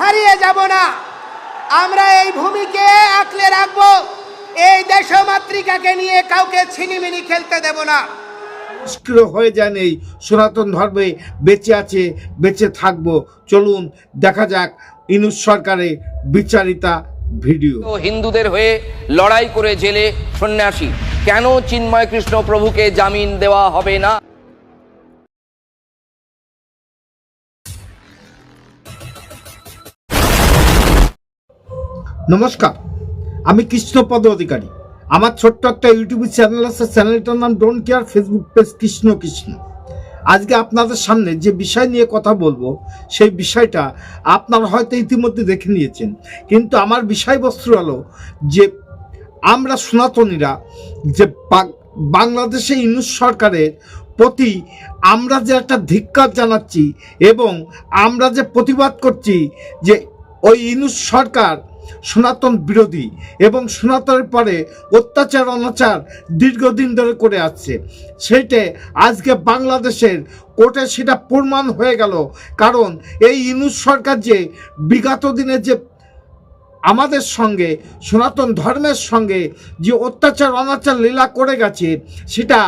হারিয়ে যাব না। আমরা এই ভূমিকে আঁকলে রাখব। এই দেশমাতৃকাকে নিয়ে কাউকে ছিনিমিনি খেলতে দেব না। নিষ্ক্রিয় হয়ে যান এই সনাতন ধর্মে বেঁচে আছে বেঁচে থাকব। চলুন দেখা যাক ইনুস সরকারের বিচারিতা ভিডিও। তো হিন্দুদের হয়ে লড়াই করে জেলে সন্ন্যাসী। কেন চিন্ময় কৃষ্ণ প্রভুকে জামিন দেওয়া হবে না? নমস্কার, আমি কৃষ্ণপদ অধিকারী। আমার ছোট্ট একটা ইউটিউব চ্যানেল আছে চ্যানেলটার নাম don't care Facebook page Krishna Krishna. আজকে আপনাদের সামনে যে বিষয় নিয়ে কথা বলব, সেই বিষয়টা আপনারা হয়তো ইতিমধ্যে দেখে নিয়েছেন। কিন্তু আমার বিষয়বস্তু হলো যে আমরা সনাতনীরা, যে বাংলাদেশে ইউনুস সরকারের প্রতি আমরা যে একটা ধিক্কার জানাচ্ছি এবং আমরা যে প্রতিবাদ করছি যে ওই ইনুস সরকার সনাতন বিরোধী এবং সনাতনের পরে অত্যাচার অনাচার দীর্ঘদিন ধরে করে আসছে। সেইটে আজকে বাংলাদেশের কোর্টে সেটা প্রমাণ হয়ে গেল। কারণ এই ইনুস সরকার যে বিগত দিনে যে আমাদের সঙ্গে, সনাতন ধর্মের সঙ্গে যে অত্যাচার অনাচার লীলা করে গেছে, সেটা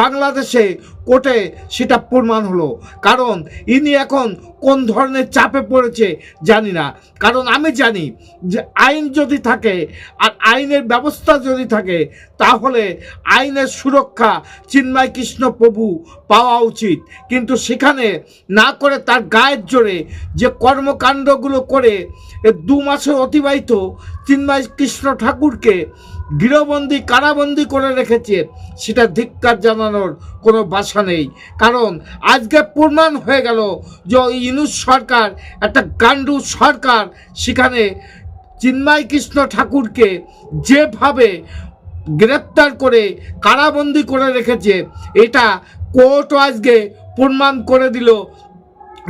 বাংলাদেশে কোর্টে সেটা প্রমাণ হলো। কারণ ইনি এখন কোন ধরনের চাপে পড়েছে জানি না। কারণ আমি জানি যে আইন যদি থাকে আর আইনের ব্যবস্থা যদি থাকে, তাহলে আইনের সুরক্ষা চিন্ময় কৃষ্ণ প্রভু পাওয়া উচিত। কিন্তু সেখানে না করে তার গায়ের জোরে যে কর্মকাণ্ডগুলো করে দু মাসে অতিবাহিত চিন্ময় কৃষ্ণ ঠাকুরকে গৃহবন্দী, কারাবন্দি করে রেখেছে, সেটা ধিক্কার জানানোর কোনো বাসা নেই। কারণ আজকে প্রমাণ হয়ে গেল যে ইনুস সরকার, একটা গান্ডু সরকার, সেখানে চিন্ময় কৃষ্ণ ঠাকুরকে যেভাবে গ্রেপ্তার করে, কারাবন্দি করে রেখেছে, এটা কোর্টও আজকে প্রমাণ করে দিল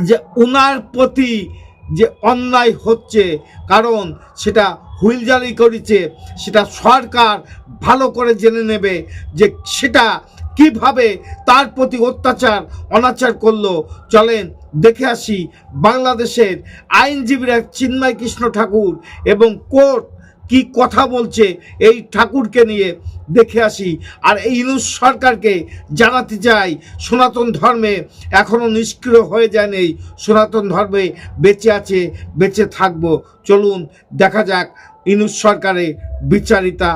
যে উনার প্রতি যে অন্যায় হচ্ছে। কারণ সেটা হুইল জারি করেছে, সেটা সরকার ভালো করে জেনে নেবে যে সেটা কীভাবে তার প্রতি অত্যাচার, অনাচার করল। চলেন দেখে আসি বাংলাদেশের আইনজীবীরা চিন্ময় কৃষ্ণ ঠাকুর এবং কোর্ট কি কথা বলছে এই ঠাকুরকে নিয়ে দেখে আসি। আর এই ইনুস সরকারকে জানাতে চাই, সনাতন ধর্মে এখনও নিষ্ক্রিয় হয়ে যায় নেই সনাতন ধর্মে বেঁচে আছে, বেঁচে থাকব। চলুন, দেখা যাক ইনুস সরকারের বিচারিতা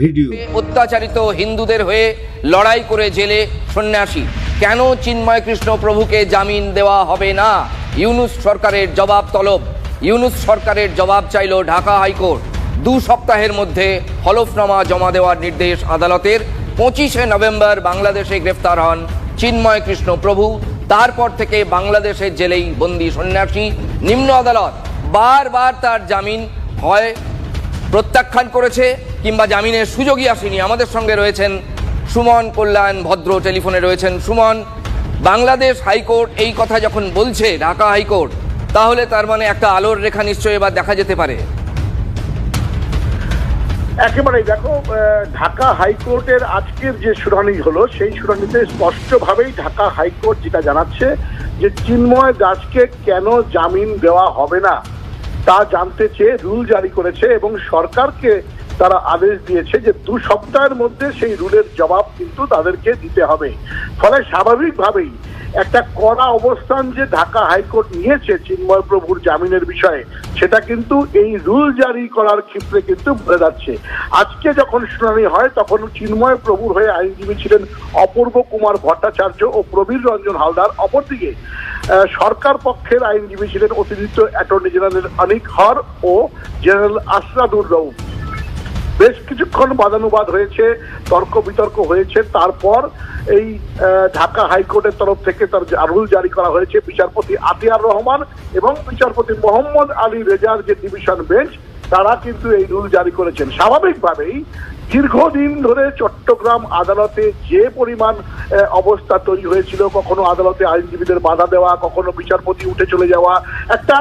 ভিডিও। অত্যাচারিত হিন্দুদের হয়ে লড়াই করে জেলে সন্ন্যাসী। কেন চিন্ময় কৃষ্ণ প্রভুকে জামিন দেওয়া হবে না? ইউনুস সরকারের জবাব তলব। ইউনুস সরকারের জবাব চাইল ঢাকা হাইকোর্ট। দু সপ্তাহের মধ্যে হলফনামা জমা দেওয়ার নির্দেশ আদালতের। পঁচিশে নভেম্বর বাংলাদেশে গ্রেফতার হন চিন্ময় কৃষ্ণ প্রভু। তারপর থেকে বাংলাদেশের জেলেই বন্দি সন্ন্যাসী। নিম্ন আদালত বারবার তার জামিন হয়, প্রত্যাখ্যান করেছে কিংবা জামিনের সুযোগই আসেনি। আমাদের সঙ্গে রয়েছেন সুমন কল্যাণ ভদ্র, টেলিফোনে রয়েছেন সুমন। বাংলাদেশ হাইকোর্ট এই কথা যখন বলছে, ঢাকা হাইকোর্ট, তাহলে তার মানে একটা আলোর রেখা নিশ্চয়ই এবার দেখা যেতে পারে। একেবারেই দেখো ঢাকা হাইকোর্টের আজকের যে শুনানি হলো, সেই শুনানিতে স্পষ্টভাবেই ঢাকা হাইকোর্ট যেটা জানাচ্ছে যে চিন্ময় দাসকে কেন জামিন দেওয়া হবে না, তা জানতে চেয়ে রুল জারি করেছে এবং সরকারকে তারা আদেশ দিয়েছে যে দু সপ্তাহের মধ্যে সেই রুলের জবাব কিন্তু তাদেরকে দিতে হবে। ফলে স্বাভাবিকভাবেই একটা কড়া অবস্থান যে ঢাকা হাইকোর্ট নিয়েছে চিন্ময় প্রভুর জামিনের বিষয়ে, সেটা কিন্তু এই রুল জারি করার ক্ষেত্রে কিন্তু বোঝা যাচ্ছে। আজকে যখন শুনানি হয়, তখন চিন্ময় প্রভুর হয়ে আইনজীবী ছিলেন অপূর্ব কুমার ভট্টাচার্য ও প্রবীর রঞ্জন হালদার। অপরদিকে সরকার পক্ষের আইনজীবী ছিলেন অতিরিক্ত অ্যাটর্নি জেনারেল অনিক হর ও জেনারেল আসরাদুর রউফ। বেশ কিছুক্ষণ বাদানুবাদ হয়েছে তর্ক বিতর্ক হয়েছে। তারপর এই ঢাকা হাইকোর্টের তরফ থেকে তার রুল জারি করা হয়েছে বিচারপতি আতিয়ার রহমান এবং বিচারপতি মোহাম্মদ আলী রেজার যে ডিভিশন বেঞ্চ, তারা কিন্তু এই রুল জারি করেছেন। স্বাভাবিকভাবেই দীর্ঘদিন ধরে চট্টগ্রাম আদালতে যে পরিমাণ অবস্থা তৈরি হয়েছিল, কখনো আদালতে আইনজীবীদের বাধা দেওয়া, কখনো বিচারপতি উঠে চলে যাওয়া, একটা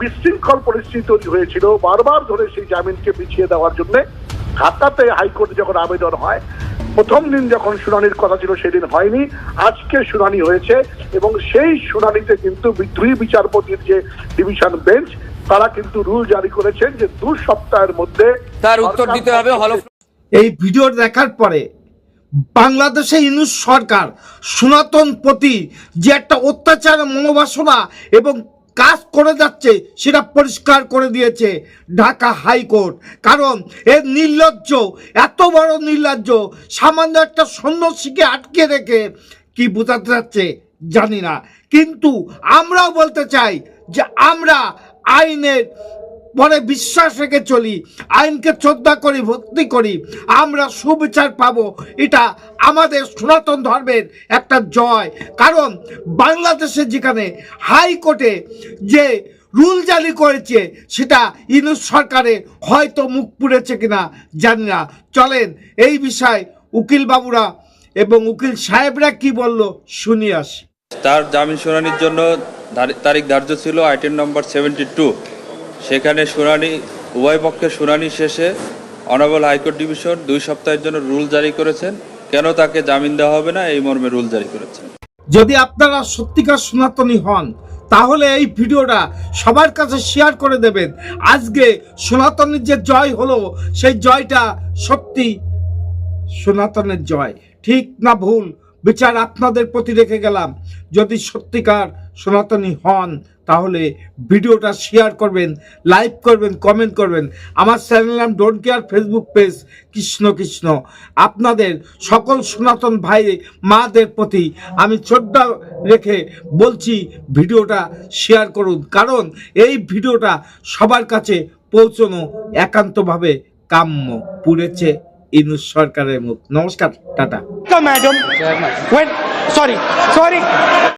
বিশৃঙ্খল পরিস্থিতি তৈরি হয়েছিল। বারবার ধরে সেই জামিনকে পিছিয়ে দেওয়ার জন্য ঢাকাতে হাইকোর্টে যখন আবেদন হয় প্রথম দিন যখন শুনানির কথা ছিল সেদিন হয়নি আজকে শুনানি হয়েছে এবং সেই শুনানিতে কিন্তু দুই বিচারপতির যে ডিভিশন বেঞ্চ তারা কিন্তু রুল জারি করেছেন যে দু সপ্তাহের মধ্যে তার উত্তর দিতে হবে এই ভিডিও দেখার পরে বাংলাদেশে ইনুস সরকার সনাতন প্রতি যে একটা অত্যাচার মনোবাসনা এবং কাজ করে যাচ্ছে, সেটা পরিষ্কার করে দিয়েছে ঢাকা হাইকোর্ট। কারণ এর নির্লজ্জ, এত বড় নির্লজ্জ, সামান্য একটা সন্ন্যাসীকে আটকে রেখে কি বোঝাতে যাচ্ছে জানি না। কিন্তু আমরাও বলতে চাই যে আমরা আইনের পরে বিশ্বাস রেখে চলি, আইনকে শ্রদ্ধা করি, ভক্তি করি, আমরা সুবিচার পাব। এটা আমাদের সনাতন ধর্মের একটা জয়। কারণ বাংলাদেশে যেখানে হাইকোর্টে যে রুল জারি করেছে, সেটা ইনুস সরকারে হয়তো মুখ পুড়েছে কিনা জানি না। চলেন, এই বিষয়ে উকিল বাবুরা এবং উকিল সাহেবরা কি বলল শুনি আসি। তার জামিন শুনানির জন্য তারিখ ধার্য ছিল আইটেম নম্বর সেভেন্টি টু। সেখানে শুনানি, উভয় পক্ষের শুনানি শেষে অনারেবল হাইকোর্ট ডিভিশন দুই সপ্তাহের জন্য রুল জারি করেছেন। কেন তাকে জামিন দেওয়া হবে না? এই মর্মে রুল জারি করেছেন। যদি আপনারা সত্যিকার সনাতনী হন, তাহলে এই ভিডিওটা সবার কাছে শেয়ার করে দেবেন। আজকে সনাতনের যে জয় হলো, সেই জয়টা সত্যি সনাতনের জয়। ঠিক না ভুল? বিচার আপনাদের প্রতি রেখে গেলাম। যদি সত্যিকার সনাতনী হন তাহলে ভিডিওটা শেয়ার করবেন লাইক করবেন কমেন্ট করবেন। আমার চ্যানেল নাম don't care Facebook page Krishna Krishna. আপনাদের সকল সনাতন ভাই মাদের প্রতি আমি শ্রদ্ধা রেখে বলছি ভিডিওটা শেয়ার করুন। কারণ এই ভিডিওটা সবার কাছে পৌঁছানো একান্তভাবে কাম্য। পুড়েছে ইনুস সরকারের মুখ। নমস্কার টাটা. When, sorry sorry.